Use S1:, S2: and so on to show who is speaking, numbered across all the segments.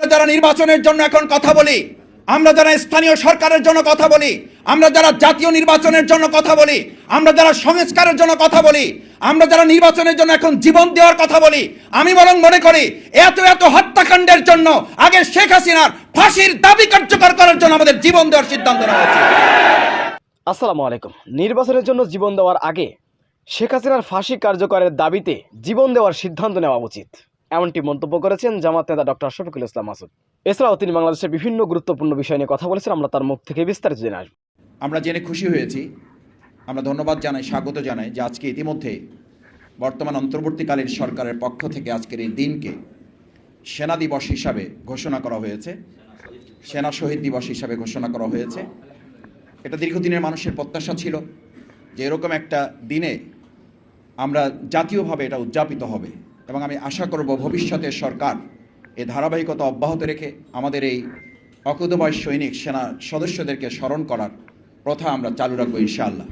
S1: আমরা যারা নির্বাচনের জন্য এখন কথা বলি, আমরা যারা স্থানীয় সরকারের জন্য কথা বলি, আমরা যারা জাতীয় নির্বাচনের জন্য কথা বলি, আমরা যারা সংস্কারের জন্য কথা বলি, আমরা যারা নির্বাচনের জন্য এখন জীবন দেওয়ার কথা বলি, আমি বরং মনে করি এত এত হত্যাকাণ্ডের জন্য আগে শেখ হাসিনার ফাঁসির দাবি কার্যকর করার জন্য আমাদের জীবন দেওয়ার সিদ্ধান্ত নেওয়া উচিত
S2: আসসালামু আলাইকুম। নির্বাচনের জন্য জীবন দেওয়ার আগে শেখ হাসিনার ফাঁসি কার্যকরের দাবিতে জীবন দেওয়ার সিদ্ধান্ত নেওয়া উচিত। এমনটি মন্তব্য করেছেন জামাত নেতা ডক্টর শফিকুল ইসলাম মাসুদ। এছাড়াও তিনি বাংলাদেশের বিভিন্ন গুরুত্বপূর্ণ বিষয় নিয়ে কথা বলেছেন, আমরা তার মুখ থেকে বিস্তারিত জেনে আসব।
S1: আমরা জেনে খুশি হয়েছি। আমরা ধন্যবাদ জানাই, স্বাগত জানাই যে আজকে ইতিমধ্যে বর্তমান অন্তর্বর্তীকালীন সরকারের পক্ষ থেকে আজকের এই দিনকে সেনা দিবস হিসাবে ঘোষণা করা হয়েছে। সেনা শহীদ দিবস হিসাবে ঘোষণা করা হয়েছে। এটা দীর্ঘদিনের মানুষের প্রত্যাশা ছিল যে এরকম একটা দিনে আমরা জাতীয়ভাবে এটা উদযাপিত হবে। এবং আমি আশা করব ভবিষ্যতের সরকার এই ধারাবাহিকতা অব্যাহত রেখে আমাদের এই অকুতবয় সৈনিক সেনা সদস্যদেরকে স্মরণ করার প্রথা আমরা চালু রাখব ইনশাআল্লাহ।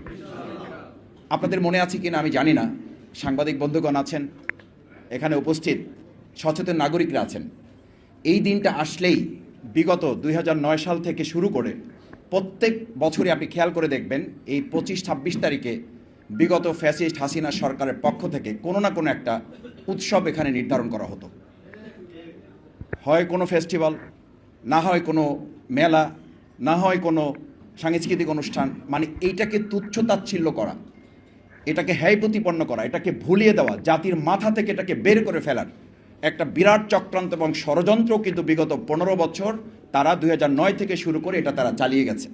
S1: আপনাদের মনে আছে কিনা আমি জানি না। সাংবাদিক বন্ধুগণ আছেন, এখানে উপস্থিত সচেতন নাগরিকরা আছেন। এই দিনটা আসলেই বিগত দুই হাজার নয় সাল থেকে শুরু করে প্রত্যেক বছরই আপনি খেয়াল করে দেখবেন, এই পঁচিশ ছাব্বিশ তারিখে বিগত ফ্যাসিস্ট হাসিনা সরকারের পক্ষ থেকে কোনো না কোনো একটা উৎসব এখানে নির্ধারণ করা হতো। হয় কোনো ফেস্টিভ্যাল না হয় কোনো মেলা, না হয় কোনো সাংস্কৃতিক অনুষ্ঠান মানে এইটাকে তুচ্ছ তাচ্ছিল্য করা, এটাকে হ্যায় প্রতিপন্ন করা, এটাকে ভুলিয়ে দেওয়া, জাতির মাথা থেকে এটাকে বের করে ফেলার একটা বিরাট চক্রান্ত এবং ষড়যন্ত্র কিন্তু বিগত পনেরো বছর তারা দুই নয় থেকে শুরু করে এটা তারা চালিয়ে গেছে।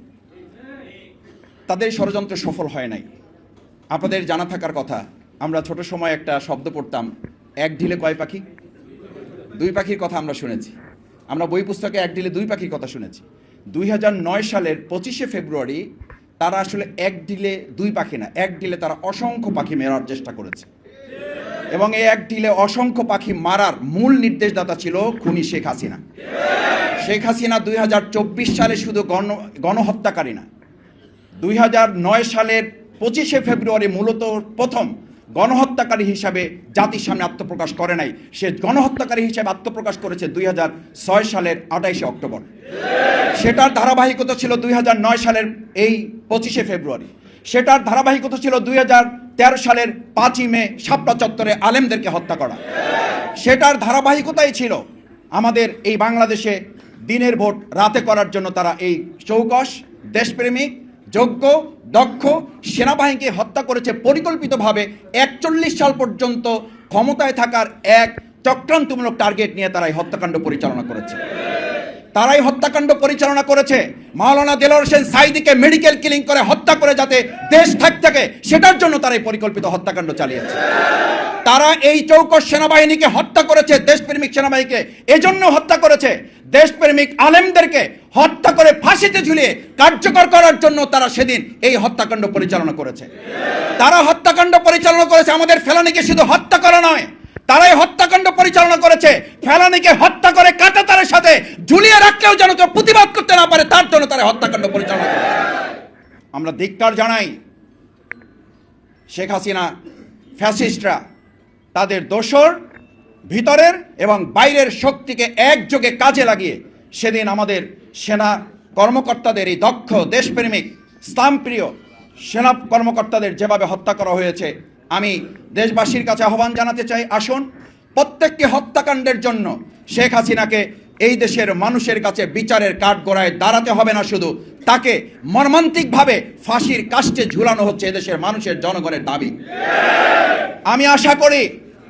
S1: তাদের ষড়যন্ত্র সফল হয় নাই। আপনাদের জানা থাকার কথা, আমরা ছোট সময় একটা শব্দ পড়তাম, এক ঢিলে কয় পাখি? দুই পাখির কথা আমরা শুনেছি। আমরা বই পুস্তকে এক ঢিলে দুই পাখির কথা শুনেছি। দুই সালের পঁচিশে ফেব্রুয়ারি তারা আসলে এক ঢিলে দুই পাখি না, এক ঢিলে তারা অসংখ্য পাখি মেরার চেষ্টা করেছে। এবং এই এক ঢিলে অসংখ্য পাখি মারার মূল নির্দেশদাতা ছিল খুনি শেখ হাসিনা। শেখ হাসিনা দুই হাজার চব্বিশ সালে শুধু গণ গণহত্যাকারী না, দুই সালের পঁচিশে ফেব্রুয়ারি মূলত প্রথম গণহত্যাকারী হিসাবে জাতির সামনে আত্মপ্রকাশ করে নাই। সে গণহত্যাকারী হিসাবে আত্মপ্রকাশ করেছে দুই ছয় সালের আঠাইশে অক্টোবর। সেটার ধারাবাহিকতা ছিল দুই সালের এই পঁচিশে ফেব্রুয়ারি। সেটার ধারাবাহিকতা ছিল দুই তেরো সালের পাঁচই মে শাপলা চত্বরে আলেমদেরকে হত্যা করা। সেটার ধারাবাহিকতাই ছিল আমাদের এই বাংলাদেশে দিনের ভোট রাতে করার জন্য তারা এই চৌকস, দেশপ্রেমিক যোগ্য, দক্ষ, সেনাবাহিনীকে হত্যা করেছে পরিকল্পিতভাবে একচল্লিশ সাল পর্যন্ত ক্ষমতায় থাকার এক চক্রান্তমূলক টার্গেট নিয়ে তারাই হত্যাকাণ্ড পরিচালনা করেছে। তারাই হত্যাকাণ্ড পরিচালনা করেছে। মাওলানা দেলোয়ার হোসেন সাইদিকে মেডিকেল কিলিং করে হত্যা করে যাতে দেশ থাক থাকে, সেটার জন্য তারাই পরিকল্পিত হত্যাকাণ্ড চালিয়েছে। তারা এই চৌকস সেনাবাহিনীকে হত্যা করেছে, দেশপ্রেমিক সেনাবাহিনীকে। এজন্য হত্যা করেছে। দেশপ্রেমিক আলেমদেরকে হত্যা করে ফাঁসিতে ঝুলিয়ে কার্যকর করার জন্য তারা সেদিন এই হত্যাকাণ্ড পরিচালনা করেছে। তারা হত্যাকাণ্ড পরিচালনা করেছে, আমাদের ফেলানিকে শুধু হত্যা করা নয়, তারাই হত্যাকাণ্ড পরিচালনা করেছে। ফেলানিকে হত্যা করে কাটাতারের সাথে ঝুলিয়ে রাখলেও যেন কেউ প্রতিবাদ করতে না পারে, তার জন্য তারা হত্যাকাণ্ড পরিচালনা করে আমরা ধিক্কার জানাই শেখ হাসিনা, ফ্যাসিস্টরা তাদের দোসর ভিতরের এবং বাইরের শক্তিকে একযোগে কাজে লাগিয়ে সেদিন আমাদের সেনা কর্মকর্তাদের এই দক্ষ দেশপ্রেমিক ইসলামপ্রিয় সেনা কর্মকর্তাদের যেভাবে হত্যা করা হয়েছে, আমি দেশবাসীর কাছে আহ্বান জানাতে চাই, আসুন, প্রত্যেককে হত্যাকাণ্ডের জন্য শেখ হাসিনাকে এই দেশের মানুষের কাছে বিচারের কাঠগড়ায় দাঁড়াতে হবে না শুধু, তাকে মর্মান্তিকভাবে ফাঁসির কাষ্টে ঝুলানো হচ্ছে এদেশের মানুষের জনগণের দাবি। আমি আশা করি,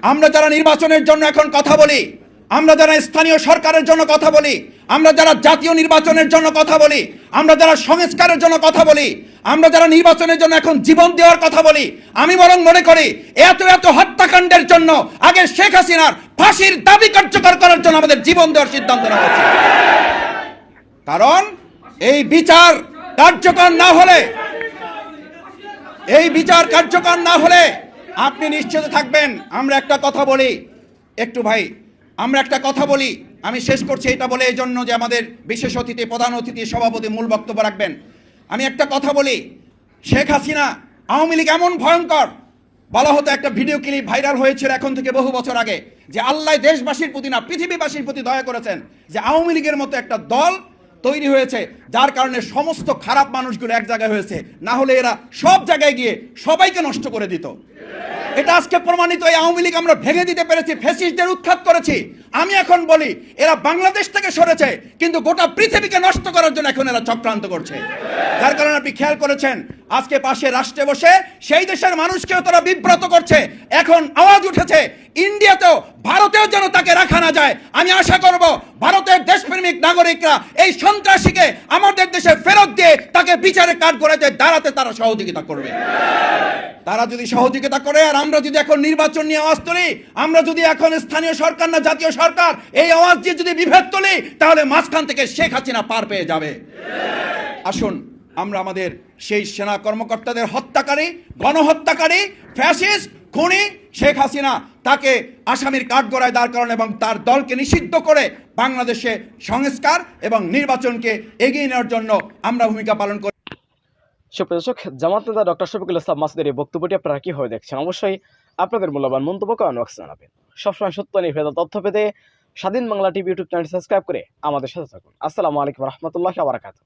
S1: আমরা যারা নির্বাচনের জন্য এখন কথা বলি আমরা যারা স্থানীয় সরকারের জন্য কথা বলি, আমরা যারা জাতীয় নির্বাচনের জন্য কথা বলি, আমরা যারা সংস্কারের জন্য কথা বলি, আমরা যারা নির্বাচনের জন্য এখন জীবন দেওয়ার কথা বলি, আমি বরং মনে করি এত এত হত্যাকাণ্ডের জন্য আগে শেখ হাসিনার ফাঁসির দাবি কার্যকর করার জন্য আমাদের জীবন দেওয়ার সিদ্ধান্ত নেওয়া উচিত কারণ এই বিচার কার্যকর না হলে, এই বিচার কার্যকর না হলে আপনি নিশ্চিত থাকবেন, আমরা একটা কথা বলি। একটু ভাই আমরা একটা কথা বলি, আমি শেষ করছি এটা বলে এই জন্য যে আমাদের বিশেষ অতিথি, প্রধান অতিথি, সভাপতি মূল বক্তব্য রাখবেন। আমি একটা কথা বলি, শেখ হাসিনা আওয়ামী লীগ এমন ভয়ঙ্কর, বলা হতো একটা ভিডিও ক্লিপ ভাইরাল হয়েছিল এখন থেকে বহু বছর আগে, যে আল্লাহ দেশবাসীর প্রতি না, পৃথিবীবাসীর প্রতি দয়া করেছেন যে আওয়ামী লীগের মতো একটা দল তৈরি হয়েছে, যার কারণে সমস্ত খারাপ মানুষগুলো এক জায়গায় হয়েছে, না হলে এরা সব জায়গায় গিয়ে সবাইকে নষ্ট করে দিত। এটা আজকে প্রমাণিত, এই আওয়ামী লীগ আমরা ভেঙে দিতে পেরেছি ফেসিস্টদের উৎখাত করেছি। আমি এখন বলি, এরা বাংলাদেশ থেকে সরেছে, কিন্তু গোটা পৃথিবীকে নষ্ট করার জন্য এখন এরা চক্রান্ত করছে। যার কারণে আপনি খেয়াল করেছেন আজকে পাশে রাষ্ট্রে বসে সেই দেশের মানুষকেও তারা বিব্রত করছে। এখন আওয়াজ উঠেছে, ইন্ডিয়াতেও ভারতেও যেন তাকে রাখা না যায়। আমি আশা করব ভারতের দেশপ্রেমিক নাগরিকরা এই সন্ত্রাসীকে আমাদের দেশে ফেরত দিয়ে তাকে বিচারে কাঠ করে দেয় দাঁড়াতে তারা সহযোগিতা করবে। তারা যদি সহযোগিতা করে, আর আমরা যদি এখন নির্বাচন নিয়ে আওয়াজ তুলি, আমরা যদি এখন স্থানীয় সরকার না জাতীয় সরকার, এই আওয়াজ দিয়ে যদি বিভেদ তুলি, তাহলে মাঝখান থেকে শেখ হাসিনা পার পেয়ে যাবে। আসুন আমরা আমাদের সেই সেনা কর্মকর্তাদের হত্যাকারী, গণহত্যাকারী ফ্যাসিস্ট খুনি শেখ হাসিনা তাকে আসামির কাঠগড়ায় দাঁড় করানো এবং তার দলকে নিষিদ্ধ করে বাংলাদেশে সংস্কার এবং নির্বাচনকে এগিয়ে নেওয়ার জন্য আমরা ভূমিকা পালন করি।
S2: সুপ্রিয় দর্শক, জামাত নেতা ডক্টর শফিকুল ইসলাম মাসুদের এই বক্তব্যটি আপনারা কীভাবে দেখছেন? অবশ্যই আপনাদের মূল্যবান মন্তব্য কমেন্ট বক্সে জানাবেন। সবসময় সত্য নির্ভেদ তথ্য পেতে Swadhin Bangla TV YouTube channel subscribe করে আমাদের সাথে থাকুন। আসসালামু আলাইকুম রহমতুল্লাহ আবরাকাত